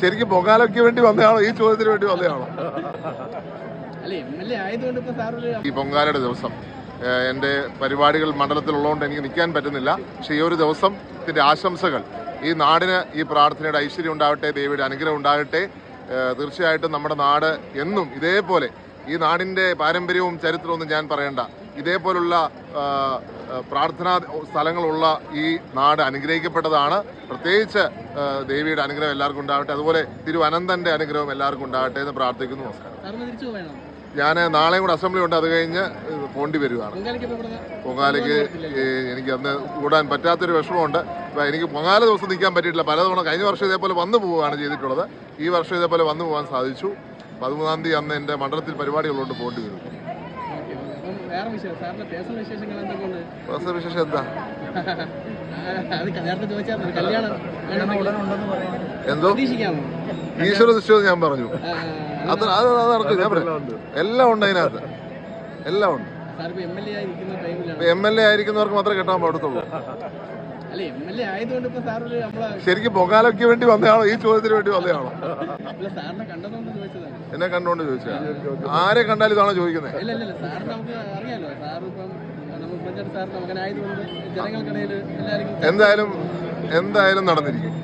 ശരിക്കും പൊങ്കാലയ്ക്ക് വേണ്ടി വന്നതാണോ? ഈ ചോദ്യത്തിന് വേണ്ടി വന്നതാണോ? ഈ പൊങ്കാലയുടെ ദിവസം എന്റെ എന്റെ പരിപാടികൾ മണ്ഡലത്തിലുള്ളതുകൊണ്ട് എനിക്ക് നിൽക്കാൻ പറ്റുന്നില്ല. പക്ഷേ ഈ ഒരു ദിവസം ഇതിന്റെ ആശംസകൾ ഈ നാടിന് ഈ പ്രാർത്ഥനയുടെ ഐശ്വര്യം ഉണ്ടാവട്ടെ ദേവിയുടെ അനുഗ്രഹം ഉണ്ടാകട്ടെ തീർച്ചയായിട്ടും നമ്മുടെ നാട് എന്നും ഇതേപോലെ ഈ നാടിന്റെ പാരമ്പര്യവും ചരിത്രവും ഒന്നും ഞാൻ പറയണ്ട. ഇതേപോലുള്ള പ്രാർത്ഥനാ സ്ഥലങ്ങളുള്ള ഈ നാട് അനുഗ്രഹിക്കപ്പെട്ടതാണ്. പ്രത്യേകിച്ച് ദേവിയുടെ അനുഗ്രഹം എല്ലാവർക്കും ഉണ്ടാവട്ടെ. അതുപോലെ തിരുവനന്തന്റെ അനുഗ്രഹം എല്ലാവർക്കും ഉണ്ടാവട്ടെ എന്ന് പ്രാർത്ഥിക്കുന്നു. നമസ്കാരം ഞാൻ നാളെയും കൂടെ അസംബ്ലി ഉണ്ട്. അത് കഴിഞ്ഞ് പോണ്ടി വരുവാണ്. പൊങ്കാലയ്ക്ക് എനിക്ക് അന്ന് കൂടാൻ പറ്റാത്തൊരു വിഷമമുണ്ട്. ഇപ്പൊ എനിക്ക് പൊങ്കാല ദിവസം നിൽക്കാൻ പറ്റിയിട്ടില്ല. പലതവണ കഴിഞ്ഞ വർഷം ഇതേപോലെ വന്നു പോവുകയാണ് ചെയ്തിട്ടുള്ളത്. ഈ വർഷം ഇതേപോലെ വന്നു പോകാൻ സാധിച്ചു. പതിമൂന്നാം തീയതി അന്ന് എന്റെ മണ്ഡലത്തിൽ പരിപാടികളുണ്ട് പോണ്ടി വരും. പേഴ്സണൽ വിശേഷം എന്താ? ഈശ്വര ഞാൻ പറഞ്ഞു. അത് അത് നടക്കും. ഞാൻ പറയാം എല്ലാം ഉണ്ട് അതിനകത്ത്. എല്ലാം ഉണ്ട്. എം എൽ എ ആയിരിക്കുന്നവർക്ക് മാത്രമേ കെട്ടാൻ പാടത്തുള്ളൂ. ശരിക്കും പൊങ്കാലയ്ക്ക് വേണ്ടി വന്നയാളോ ഈ ചോദ്യത്തിന് വേണ്ടി വന്നയാളോ എന്നെ കണ്ടുകൊണ്ട് ചോദിച്ചാ ആരെ കണ്ടാലും ഇതാണോ ചോദിക്കുന്നത് എന്തായാലും എന്തായാലും നടന്നിരിക്കും.